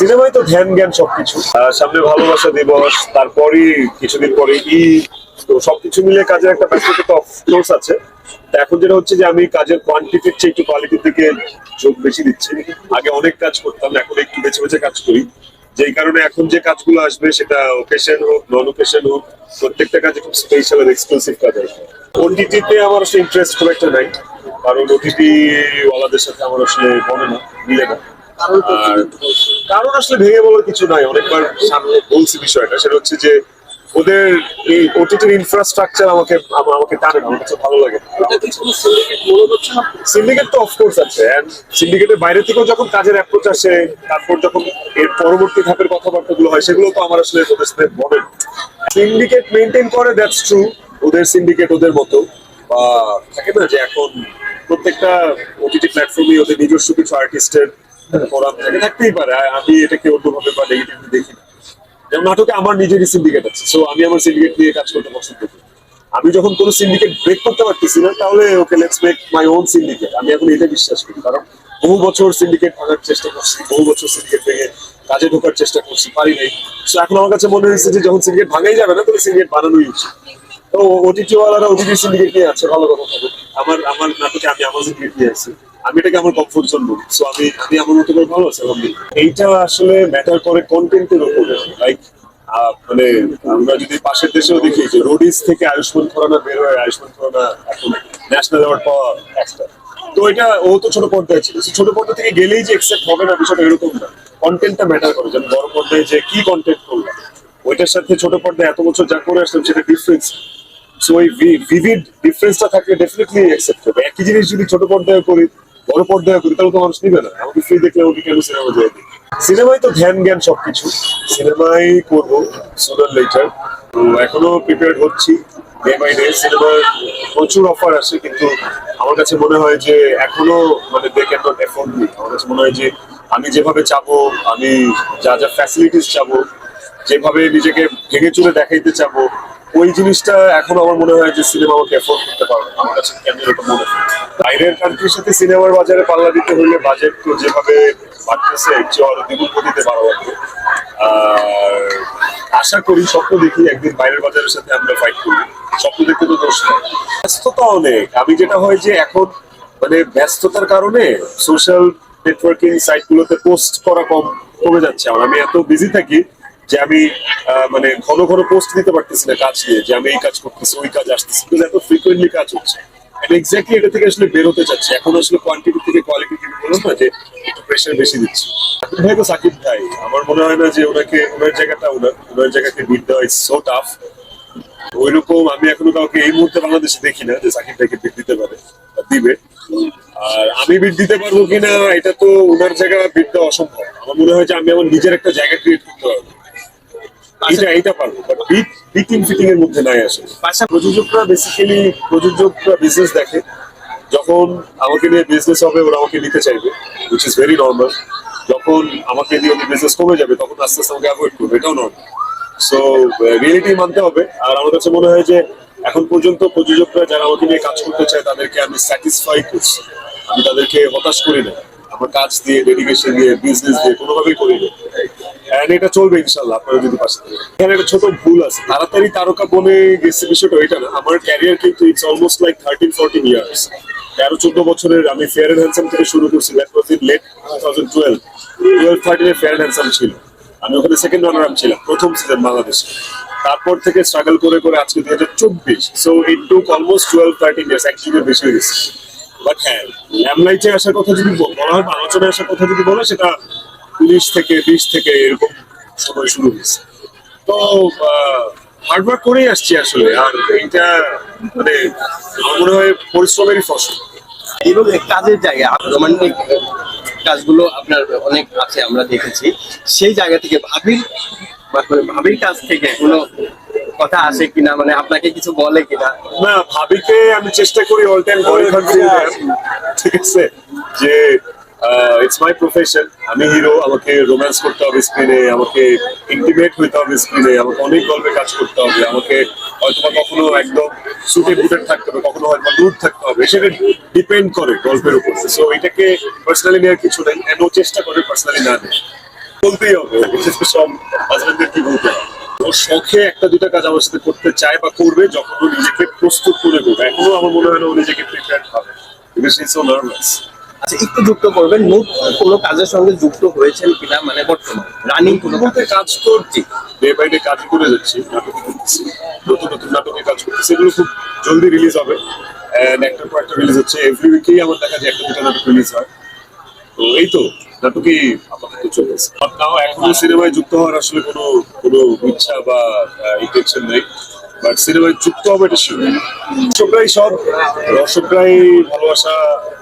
সিনেমায় তো ধ্যান জ্ঞান সবকিছু। সামনে ভালোবাসা দিবস, তারপরই কিছুদিন পরে ঈদ, তো সবকিছু মিলে কাজের একটা ব্যস্ততা তো অফকোর্স আছে। এখন যেটা হচ্ছে যে আমি কাজের কোয়ান্টিটির চেয়ে একটু কোয়ালিটির দিকে যোগ বেশি দিচ্ছি। আগে অনেক কাজ করতাম, এখন একটু বেছে বেছে কাজ করি। যেই কারণে এখন যে কাজগুলো আসবে সেটা ওকেশন হোক নন ওকেশন হোক, প্রত্যেকটা কাজ খুব স্পেশাল আর এক্সক্লুসিভ কাজ আসবে ওটিটিতে আমার আসলে ইন্টারেস্ট খুব একটা নাই, কারণ ওটিটি ওয়ালাদের সাথে আমার আসলে মনে না মিলে না। কারণ আসলে ভেঙে বলার কিছু নাই। অনেকবার সামনে বলছি বিষয়টা। সেটা হচ্ছে যে ওদের এই ওটিটির ইনফ্রাস্ট্রাকচার আমাকে আমাকে টানে আমার কাছে ভালো লাগে সিন্ডিকেট তো অফকোর্স আছে। সিন্ডিকেটের বাইরে থেকেও যখন কাজের অ্যাপ্রোচ আসে তারপর যখন এর পরবর্তী ধাপের কথাবার্তা গুলো হয় সেগুলো তো আমার আসলে ওদের সাথে বলে সিন্ডিকেট মেনটেন করে দ্যাটস ট্রু ওদের সিন্ডিকেট ওদের মতো। বা থাকে না যে এখন প্রত্যেকটা ওটিটি প্ল্যাটফর্মে ওদের নিজস্ব কিছু আর্টিস্টের থাকতেই পারে আমি এটাকে অন্যভাবে বা নেগেটিভলি দেখি যেমন নাটকে আমার নিজেরই সিন্ডিকেট আছে সো আমি আমার সিন্ডিকেট নিয়ে কাজ করতে পছন্দ করি। আমি যখন কোনো সিন্ডিকেট ব্রেক করতে পারতেছি না, তাহলে okay let's make my own syndicate আমি এখন এটা বিশ্বাস করি, কারণ বহু বছর সিন্ডিকেট ভাঙার চেষ্টা করছি, বহু বছর সিন্ডিকেট ভেঙে কাজে ঢোকার চেষ্টা করছি, পারি নাই। সো এখন আমার কাছে মনে হয়েছে যে যখন সিন্ডিকেট ভাঙাই যাবে না, তাহলে সিন্ডিকেট বানানোই উচিত। তো আমার আমার নাটকে আমি আমি এটাকে আমার এইটা আসলে ম্যাটার করে মানে আমরা আয়ুষ্মান এখন ন্যাশনাল তো এটা, ও তো ছোট পর্দায় ছিল। ছোট পর্দা থেকে গেলেই যে একসেপ্ট হবে না, বিষয়টা এরকম না। কন্টেন্টটা ম্যাটার করে। যেমন বড় পর্দায় যে কি কন্টেন্ট করলাম, ওইটার সাথে ছোট পর্দায় এত বছর যা করে আসলাম, সেটা ডিফারেন্স সো ওই ভিভিড ডিফারেন্সটা থাকলে ডেফিনেটলি অ্যাকসেপ্ট হবে একই জিনিস যদি ছোট পর্দায় করি, বড় পর্দায় করি, তাহলে তো মানুষ নিবে না। আমাকে ফ্রি দেখলে ওকে কেন সিনেমা যায় সিনেমায় তো ধ্যান, জ্ঞান সবকিছু। সিনেমাই করব সোনার লেটার তো এখনও প্রিপেয়ার হচ্ছি ডে বাই ডে সিনেমার প্রচুর অফার আসে কিন্তু আমার কাছে মনে হয় যে এখনও মানে they can not afford me আমার কাছে মনে হয় যে আমি যেভাবে চাবো, আমি যা যা ফ্যাসিলিটিস চাবো, যেভাবে নিজেকে ভেঙে চুরে দেখাইতে চাবো ওই জিনিসটা এখন আমার মনে হয় যে সিনেমা আমাকে এফোর্ড করতে পারবে আমার কাছে কেন এরকম মনে হয় বাইরের কান্ট্রির সাথে সিনেমার বাজারে পাল্লা দিতে হলে বাজেট তো যেভাবে বাড়তেছে আরও দ্বিগুণ গতিতে বাড়া লাগবে আর আশা করি, স্বপ্ন দেখি একদিন বাইরের বাজারের সাথে আমরা ফাইট করি। স্বপ্ন দেখতে তো দোষ নয় ব্যস্ততা অনেক। আমি যেটা হয় যে এখন মানে ব্যস্ততার কারণে সোশ্যাল নেটওয়ার্কিং সাইটগুলোতে পোস্ট করা কম কমে যাচ্ছে। আমার আমি এত বিজি থাকি যে আমি মানে ঘন ঘন পোস্ট দিতে পারতেছি না কাজ নিয়ে, যে আমি এই কাজ করতেছি, ওই কাজ আসতেছি, কিন্তু এত ফ্রিকোয়েন্টলি কাজ হচ্ছে। এক্স্যাক্টলি এটা থেকে আসলে বেরোতে চাচ্ছি। এখন আসলে কোয়ান্টিটি থেকে কোয়ালিটি থেকে বললাম না যে, একটু প্রেশার বেশি দিচ্ছি। ভাই তো সাকিব ভাই। আমার মনে হয় না যে ওনাকে, ওনার জায়গাটা ওনার ওনার জায়গাকে বিট দেওয়া ইজ সো টাফ ওইরকম আমি এখনও কাউকে এই মুহূর্তে বাংলাদেশে দেখি না যে সাকিব ভাইকে বিট দিতে পারে দিবে। আর আমি বিট দিতে পারব কিনা, এটা তো ওনার জায়গা বিট দেওয়া অসম্ভব। আমার মনে হয় যে আমি আমার নিজের একটা জায়গা ক্রিয়েট করতে পারব। এইটা এইটা পারব বাট বিট বিটিং ফিটিং এর মধ্যে নাই আসলে। পাশা প্রযোজকরা বেসিক্যালি প্রযোজকরা বিজনেস দেখে। যখন আমাকে নিয়ে বিজনেস হবে ওরা আমাকে নিতে চাইবে উইচ ইজ ভেরি নর্মাল যখন আমাকে দিয়ে ওদের বিজনেস কমে যাবে তখন আস্তে আস্তে আমাকে অ্যাভয়েড করবে এটাও নর্মাল সো রিয়েলিটি মানতে হবে। আর আমার কাছে মনে হয় যে এখন পর্যন্ত প্রযোজকরা যারা আমাকে নিয়ে কাজ করতে চায় তাদেরকে আমি স্যাটিসফাই করছি। আমি তাদেরকে হতাশ করি না। আমার কাজ দিয়ে ডেডিকেশন দিয়ে বিজনেস দিয়ে কোনোভাবেই করি না। And এটা চলবে ইনশাল্লাহ আপনারা যদি পাশে থাকেন। এখানে একটা ছোট ভুল আছে। তাড়াতাড়ি তারকা বনে গেছে বিষয়টা এটা না। আমার ক্যারিয়ার কিন্তু it's almost like thirteen fourteen years তেরো, চোদ্দ বছরের আমি ফেয়ার এন্ড হ্যান্ডসাম থেকে শুরু করছি late two thousand twelve twelve থার্টিনে fair and handsome ছিল। আমি ওখানে সেকেন্ড আপ ছিলাম, প্রথম সিজন বাংলাদেশে। তারপর থেকে স্ট্রাগল করে করে আজকে দুই হাজার চব্বিশ। So it took almost twelve thirteen years এক যুগের বেশি হয়ে গেছে। বাট হ্যাঁ ল্যামলাইটে আসার কথা যদি বলা হয় আলোচনায় আসার কথা যদি বলে, সেটা উনিশ থেকে বিশ থেকে এরকম সময় শুরু হয়েছে। তো হার্ডওয়ার্ক করেই আসছি আসলে। আর এটা মানে আমার মনে হয় পরিশ্রমেরই ফসল। এবং কাজের জায়গা রোমান্টিক কাজগুলো আপনার অনেক আছে আমরা দেখেছি। সেই জায়গা থেকে ভাবির মানে ভাবির কাছ থেকে কোনো কথা আসে কিনা? মানে আপনাকে কিছু বলে কিনা? না ভাবিকে আমি চেষ্টা করি অল টাইম ঠিক আছে? যে ইটস মাই প্রফেশন আমি হিরো আমাকে রোম্যান্স করতে হবে স্ক্রিনে আমাকে ইন্টিমেট হইতে হবে স্ক্রিনে আমাকে অনেক গল্পে কাজ করতে হবে, আমাকে হয়তো কখনো একদম সুটে বুটেড থাকতে হবে, কখনো হয়তো লুট থাকতে হবে, সেটা ডিপেন্ড করে গল্পের উপর। সো এটাকে পার্সোনালি নেওয়ার কিছু নেই ও চেষ্টা করে পার্সোনালি না নেয় বলতেই হবে সব হাজবেন্ডদের কি বলতে হবে শখে একটা দুটা কাজ আমার সাথে করতে চায় বা করবে, যখন ও নিজেকে প্রস্তুত করে করবে এখনও আমার মনে হয় না ও নিজেকে প্রিপেয়ার হবে বিকজ সো নার্ভাস আচ্ছা একটু যুক্ত করবেন কোনো কাজের সঙ্গে যুক্ত হয়েছেন কিনা? মানে বর্তমান রানিং কোনো কাজ? কাজ করছি ডে বাই ডে কাজ করে যাচ্ছি নাটক করতেছি নতুন নতুন নাটকে কাজ করতেছি এগুলো খুব জলদি রিলিজ হবে। একটার পর একটা রিলিজ হচ্ছে এভরি উইকেই আমার দেখা যায় একটা দুটা নাটক রিলিজ হয়। তো এই তো নাটকই আপাতত চলতেছে। নাও এখনও সিনেমায় যুক্ত হওয়ার আসলে কোনো কোনো ইচ্ছা বা ইন্টেনশন নেই। বাট সিনেমায় যুক্ত হবে এটা শিওর দর্শকরাই সব দর্শকরাই ভালোবাসা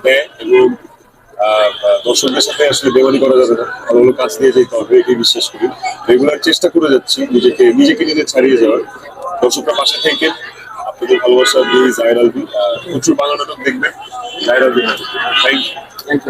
দেয় এবং দর্শকদের সাথে আসলে বেমানি করা যাবে না। ভালো কাজ দিয়ে যেতে হবে, এটাই বিশ্বাস করি। রেগুলার চেষ্টা করে যাচ্ছি, নিজেকে নিজেকে নিজে ছাড়িয়ে যাওয়ার। দর্শকরা পাশে থেকে, আপনাদের ভালোবাসা দিয়ে জাহের আলবি প্রচুর বাংলা নাটক দেখবেন। জাহের আলবি থ্যাংক ইউ